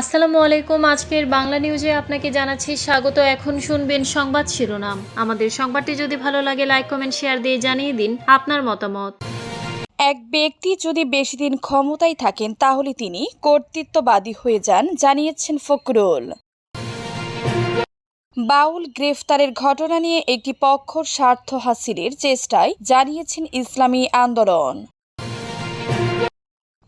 আসসালামু আলাইকুম। আজকের বাংলা নিউজে আপনাকে জানাচ্ছি স্বাগত। এখন শুনবেন সংবাদ শিরোনাম। আমাদের সংবাদটি যদি ভালো লাগে লাইক কমেন্ট শেয়ার দিয়ে জানিয়ে দিন আপনার মতামত। এক ব্যক্তি যদি বেশি দিন ক্ষমতায় থাকেন, তাহলে তিনি কর্তৃত্ববাদী হয়ে যান, জানিয়েছেন ফখরুল। বাউল গ্রেফতারের ঘটনা নিয়ে একটি পক্ষর স্বার্থ হাসিলের চেষ্টায় জানিয়েছেন ইসলামী আন্দোলন।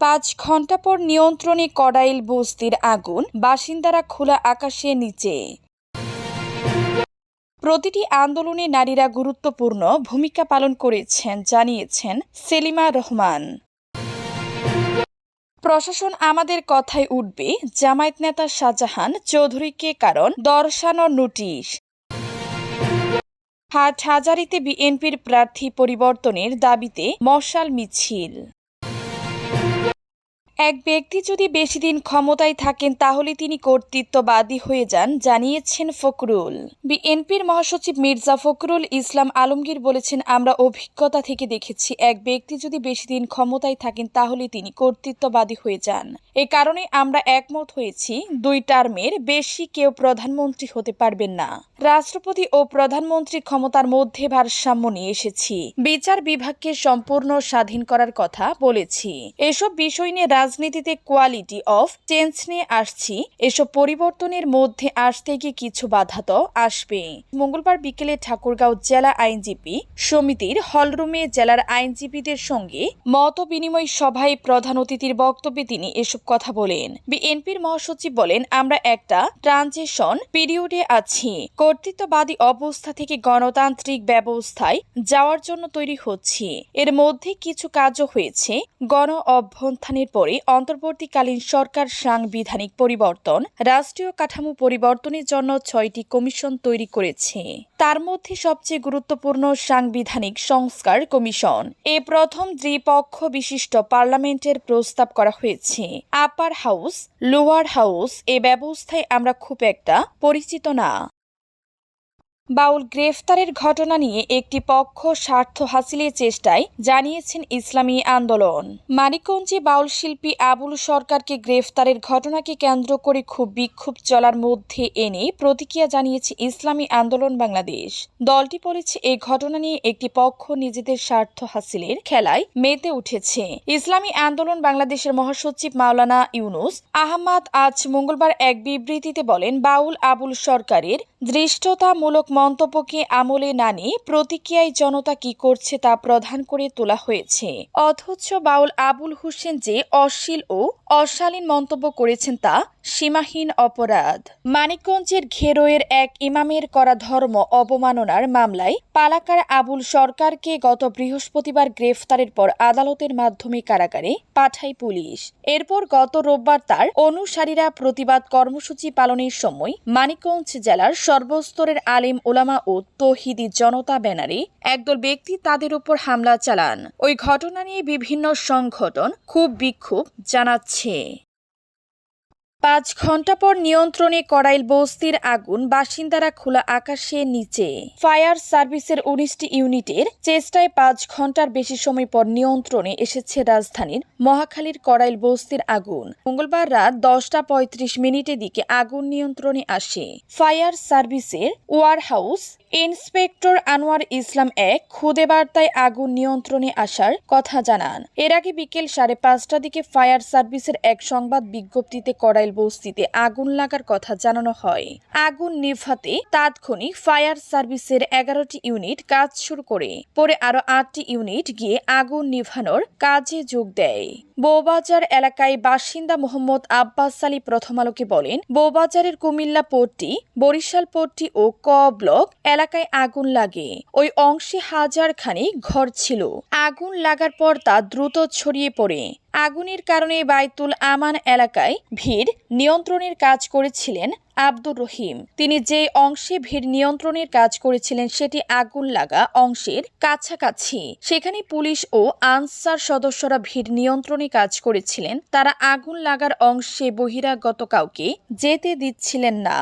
পাঁচ ঘণ্টা পর নিয়ন্ত্রণে কড়াইল বস্তির আগুন, বাসিন্দারা খোলা আকাশের নিচে। প্রতিটি আন্দোলনে নারীরা গুরুত্বপূর্ণ ভূমিকা পালন করেছেন, জানিয়েছেন সেলিমা রহমান। প্রশাসন আমাদের কথায় উঠবে, জামায়াত নেতা শাহজাহান চৌধুরীকে কারণ দর্শানোর নোটিশ। হাট হাজারিতে বিএনপির প্রার্থী পরিবর্তনের দাবিতে মশাল মিছিল। এক ব্যক্তি যদি বেশি দিন ক্ষমতায় থাকেন, তাহলে তিনি কর্তৃত্ববাদী হয়ে যান, জানিয়েছেন ফখরুল। বিএনপির মহাসচিব মির্জা ফখরুল ইসলাম আলমগীর বলেছেন, আমরা অভিজ্ঞতা থেকে দেখেছি, এক ব্যক্তি যদি বেশি দিন ক্ষমতায় থাকেন, তাহলে তিনি কর্তৃত্ববাদী হয়ে যান। এ কারণে আমরা একমত হয়েছি, দুই টার্মের বেশি কেউ প্রধানমন্ত্রী হতে পারবেন না। রাষ্ট্রপতি ও প্রধানমন্ত্রী ক্ষমতার মধ্যে ভারসাম্য নিয়ে এসেছি। বিচার বিভাগকে সম্পূর্ণ স্বাধীন করার কথা বলেছি। এসব বিষয় নিয়ে রাজনীতিতে কোয়ালিটি অফ চেঞ্জ নিয়ে আসছি, এসব পরিবর্তনের মধ্যে আসতে গিয়ে কিছু বাধা তো আসবে মঙ্গলবার বিকেলে ঠাকুরগাঁও জেলা আইনজীবী সমিতির হলরুমে জেলার আইনজীবীদের সঙ্গে মত বিনিময় সভায় প্রধান অতিথির বক্তব্যে তিনি এসব কথা বলেন। বিএনপির মহাসচিব বলেন, আমরা একটা ট্রানজিশন পিরিয়ডে আছি। কর্তৃত্ববাদী অবস্থা থেকে গণতান্ত্রিক ব্যবস্থায় যাওয়ার জন্য তৈরি হচ্ছি। এর মধ্যে কিছু কাজও হয়েছে। গণ অভ্যন্থানের পরে অন্তর্বর্তীকালীন সরকার সাংবিধানিক পরিবর্তন, রাষ্ট্রীয় কাঠামো পরিবর্তনের জন্য ছয়টি কমিশন তৈরি করেছে। তার মধ্যে সবচেয়ে গুরুত্বপূর্ণ সাংবিধানিক সংস্কার কমিশন। এ প্রথম দ্বিপক্ষ বিশিষ্ট পার্লামেন্টের প্রস্তাব করা হয়েছে। আপার হাউস, লোয়ার হাউস, এ ব্যবস্থায় আমরা খুব একটা পরিচিত না। বাউল গ্রেফতারের ঘটনা নিয়ে একটি পক্ষ স্বার্থ হাসিলের চেষ্টায় জানিয়েছেন ইসলামী আন্দোলন। মানিকগঞ্জে বাউল শিল্পী আবুল সরকারকে গ্রেফতারের ঘটনাকে কেন্দ্র করে খুব বিক্ষোভ চলার মধ্যে এনে প্রতিক্রিয়া জানিয়েছে ইসলামী আন্দোলন বাংলাদেশ। দলটি বলেছে, এই ঘটনা নিয়ে একটি পক্ষ নিজেদের স্বার্থ হাসিলের খেলায় মেতে উঠেছে। ইসলামী আন্দোলন বাংলাদেশের মহাসচিব মাওলানা ইউনুস আহমাদ আজ মঙ্গলবার এক বিবৃতিতে বলেন, বাউল আবুল সরকারের ধৃষ্টতামূলক মন্তব্যকে আমলে না নিয়ে প্রতিক্রিয়ায় জনতা কি করছে তা প্রধান করে তোলা হয়েছে। অথচ বাউল আবুল হোসেন যে অশ্লীল ও অশালীন মন্তব্য করেছেন তা সীমাহীন অপরাধ। মানিকগঞ্জের ঘেরোয়ের এক ইমামের করা ধর্ম অবমাননার মামলায় পালাকার আবুল সরকারকে গত বৃহস্পতিবার গ্রেফতারের পর আদালতের মাধ্যমে কারাগারে পাঠায় পুলিশ। এরপর গত রোববার তার অনুসারীরা প্রতিবাদ কর্মসূচি পালনের সময় মানিকগঞ্জ জেলার সর্বস্তরের আলিম ওলামা ও তহিদি জনতা ব্যানারে একদল ব্যক্তি তাদের উপর হামলা চালান। ওই ঘটনা নিয়ে বিভিন্ন সংগঠন খুব বিক্ষোভ জানাচ্ছে। পাঁচ ঘণ্টা পর নিয়ন্ত্রণে করাইল বস্তির আগুন, বাসিন্দারা খোলা আকাশের নিচে। ফায়ার সার্ভিসের উনিশটি ইউনিটের চেষ্টায় পাঁচ ঘণ্টার বেশি সময় পর নিয়ন্ত্রণে এসেছে রাজধানীর মহাখালীর করাইল বস্তির আগুন। মঙ্গলবার রাত দশটা পঁয়ত্রিশ মিনিটের দিকে আগুন নিয়ন্ত্রণে আসে। ফায়ার সার্ভিসের warehouse inspector Anwar Islam এক খুদে বার্তায় আগুন নিয়ন্ত্রণে আসার কথা জানান। এর আগে বিকেল সাড়ে পাঁচটার দিকে ফায়ার সার্ভিসের এক সংবাদ বিজ্ঞপ্তিতে করাইল বস্তিতে আগুন লাগার কথা জানানো হয়। আগুন নিভাতে তাৎক্ষণিক ফায়ার সার্ভিসের এগারোটি ইউনিট কাজ শুরু করে, পরে আরও আটটি ইউনিট গিয়ে আগুন নিভানোর কাজে যোগ দেয়। বৌবাজার এলাকায় বাসিন্দা মোহাম্মদ আব্বাস আলী প্রথম আলোকে বলেন, বৌবাজারের কুমিল্লা পোর্টটি, বরিশাল পোর্টটি ও ক ব্লক এলাকায় আগুন লাগে। ওই অংশে হাজার খানিক ঘর ছিল। আগুন লাগার পর তা দ্রুত ছড়িয়ে পড়ে। আগুনের কারণে বাইতুল আমান এলাকায় ভিড় নিয়ন্ত্রণের কাজ করেছিলেন আব্দুর রহিম। তিনি যে অংশে ভিড় নিয়ন্ত্রণের কাজ করেছিলেন, সেটি আগুন লাগা অংশের কাছাকাছি। সেখানে পুলিশ ও আনসার সদস্যরা ভিড় নিয়ন্ত্রণে কাজ করেছিলেন। তারা আগুন লাগার অংশে বহিরাগত কাউকে যেতে দিচ্ছিলেন না।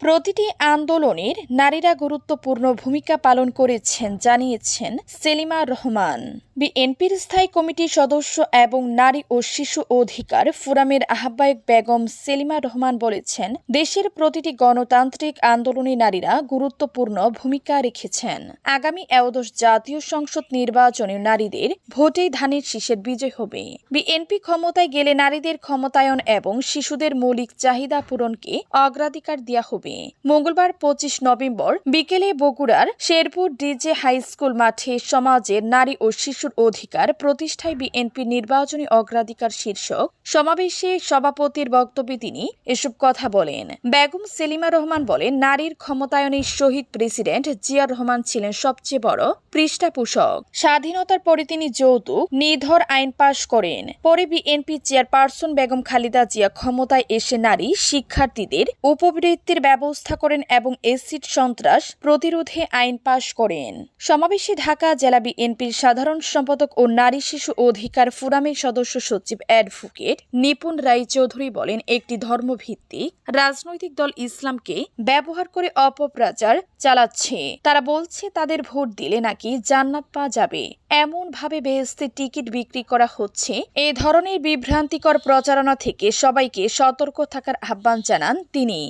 প্রতিটি আন্দোলনের নারীরা গুরুত্বপূর্ণ ভূমিকা পালন করেছেন, জানিয়েছেন সেলিমা রহমান। বিএনপির স্থায়ী কমিটির সদস্য এবং নারী ও শিশু অধিকার ফোরামের আহ্বায়ক বেগম সেলিমা রহমান বলেছেন, দেশের প্রতিটি গণতান্ত্রিক আন্দোলনে নারীরা গুরুত্বপূর্ণ ভূমিকা রেখেছেন। আগামী একাদশ জাতীয় সংসদ নির্বাচনে নারীদের ভোটেই ধানের শীষের বিজয় হবে। বিএনপি ক্ষমতায় গেলে নারীদের ক্ষমতায়ন এবং শিশুদের মৌলিক চাহিদা পূরণকে অগ্রাধিকার দেওয়া হবে। মঙ্গলবার পঁচিশ নভেম্বর বিকেলে বগুড়ার শেরপুর ডিজে হাই স্কুল মাঠে সমাজের নারী ও শিশুর অধিকার প্রতিষ্ঠায় বিএনপি নির্বাচনী অগ্রাধিকার শীর্ষক সমাবেশে সভাপতির বক্তব্যে তিনি এসব কথা বলেন। বেগম সেলিমা রহমান বলেন, নারীর ক্ষমতায়নের শহীদ প্রেসিডেন্ট জিয়ার রহমান ছিলেন সবচেয়ে বড় পৃষ্ঠাপোষক। স্বাধীনতার পরে তিনি যৌতুক নিধর আইন পাশ করেন। পরে বিএনপি চেয়ারপারসন বেগম খালিদা জিয়া ক্ষমতায় এসে নারী শিক্ষার্থীদের উপবৃত্তির ব্যবস্থা করেন এবং এসিড সন্ত্রাস প্রতিরোধে আইন পাশ করেন। সমাবেশে ঢাকা জেলা বিএনপির সাধারণ সম্পাদক ও নারী শিশু অধিকার ফোরামের সদস্য সচিব অ্যাডভোকেট নিপুণ রায় চৌধুরী বলেন, একটি ধর্মভিত্তিক রাজনৈতিক দল ইসলামকে ব্যবহার করে অপপ্রচার চালাচ্ছে। তারা বলছে, তাদের ভোট দিলে নাকি জান্নাত পাওয়া যাবে। এমন ভাবে বেহেস্তের টিকিট বিক্রি করা হচ্ছে। এ ধরনের বিভ্রান্তিকর প্রচারণা থেকে সবাইকে সতর্ক থাকার আহ্বান জানান তিনি।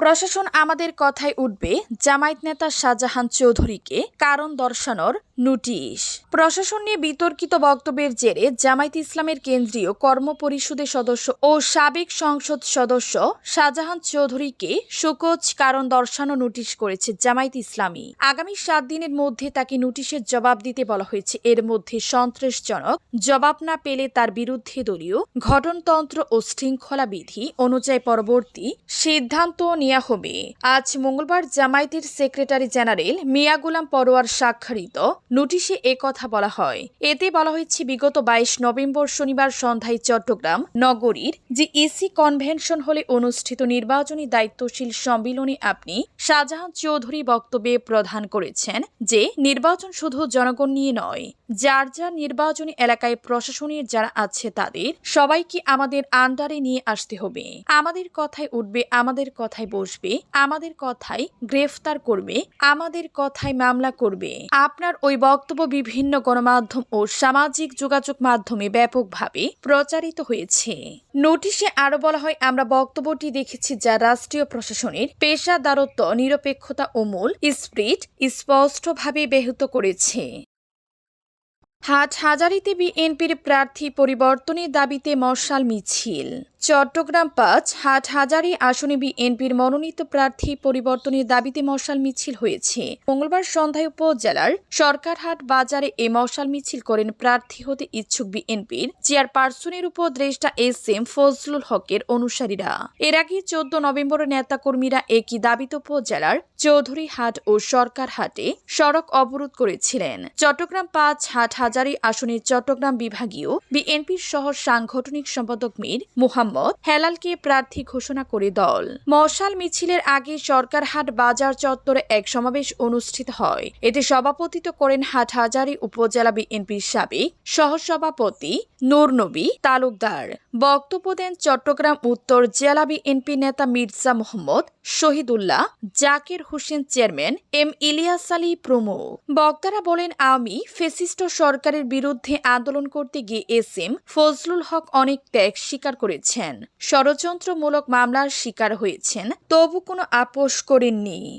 প্রশাসন আমাদের কথায় উঠবে, জামায়াত নেতা শাহজাহান চৌধুরীকে কারণ দর্শানোর নোটিশ। প্রশাসন নিয়ে বিতর্কিত বক্তব্যের জেরে জামায়াত ইসলামের কেন্দ্রীয় কর্মপরিষদের সদস্য ও সাবেক সংসদ সদস্য শাহজাহান চৌধুরীকে সুকোচ কারণ দর্শানো নোটিশ করেছে জামায়াত ইসলামী। আগামী সাত দিনের মধ্যে তাকে নোটিশের জবাব দিতে বলা হয়েছে। এর মধ্যে সন্ত্রাসজনক জবাব না পেলে তার বিরুদ্ধে দলীয় গঠনতন্ত্র ও শৃঙ্খলা বিধি অনুযায়ী পরবর্তী সিদ্ধান্ত নেওয়া হবে। আজ মঙ্গলবার জামায়াতের সেক্রেটারি জেনারেল মিয়া গুলাম পরোয়ার স্বাক্ষরিত নোটিশে কথা বলা হয়। এতে বলা হয়েছে, বিগত বাইশ নভেম্বর শনিবার সন্ধ্যায় চট্টগ্রাম নগরীর যে ইসি কনভেনশন হলে অনুষ্ঠিত নির্বাচনী দায়িত্বশীল সম্মিলনে আপনি শাহজাহান চৌধুরী বক্তব্যে প্রদান করেছেন যে, নির্বাচন শুধু জনগণ নিয়ে নয়, যার যার নির্বাচনী এলাকায় প্রশাসনের যারা আছে তাদের সবাইকে আমাদের আন্ডারে নিয়ে আসতে হবে। আমাদের কথায় উঠবে, আমাদের কথায় বসবে, আমাদের কথাই গ্রেফতার করবে, আমাদের কথায় মামলা করবে। আপনার ওই বক্তব্য বিভিন্ন গণমাধ্যম ও সামাজিক যোগাযোগ মাধ্যমে ব্যাপকভাবে প্রচারিত হয়েছে। নোটিশে আরও বলা হয়, আমরা বক্তব্যটি দেখেছি যা রাষ্ট্রীয় প্রশাসনের পেশাদারত্ব, নিরপেক্ষতা ও মূল স্প্রিট স্পষ্টভাবে ব্যাহত করেছে। হাজারিতে বিএনপির প্রার্থী পরিবর্তনের দাবিতে মশাল মিছিল। চট্টগ্রাম পাঁচ হাট হাজারি আসনে বিএনপির মনোনীত প্রার্থী পরিবর্তনের দাবিতে মশাল মিছিল হয়েছে। মঙ্গলবার সন্ধ্যায় উপজেলার সরকারহাট বাজারে এ মশাল মিছিল করেন প্রার্থী হতে ইচ্ছুক বিএনপির চেয়ারপারসনের উপদেষ্টা এস এম ফজলুল হকের অনুসারীরা। এর আগে চোদ্দ নভেম্বর নেতাকর্মীরা একই দাবিত উপজেলার চৌধুরী হাট ও সরকারহাটে সড়ক অবরোধ করেছিলেন। চট্টগ্রাম পাঁচ হাট হাজারি আসনে চট্টগ্রাম বিভাগীয় বিএনপির সহ সাংগঠনিক সম্পাদক মীর মোহাম্মদ হেলালকে প্রার্থী ঘোষণা করে দল। মশাল মিছিলের আগে সরকারহাট বাজার চত্বরে এক সমাবেশ অনুষ্ঠিত হয়। এতে সভাপতিত্ব করেন হাটহাজারী উপজেলা বিএনপির সাবেক সহসভাপতি নূরনবী তালুকদার। বক্তব্য দেন চট্টগ্রাম উত্তর জেলা বিএনপি নেতা মির্জা মোহাম্মদ শহীদুল্লাহ, জাকির হোসেন চেয়ারম্যান এম ইলিয়াস আলী প্রমুখ। বক্তারা বলেন, আমি ফেসিস্ট সরকারের বিরুদ্ধে আন্দোলন করতে গিয়ে এস এম ফজলুল হক অনেক ত্যাগ স্বীকার করেছেন। ষড়যন্ত্রমূলক মামলার শিকার হয়েছেন। তবু কোনো আপোষ করেননি।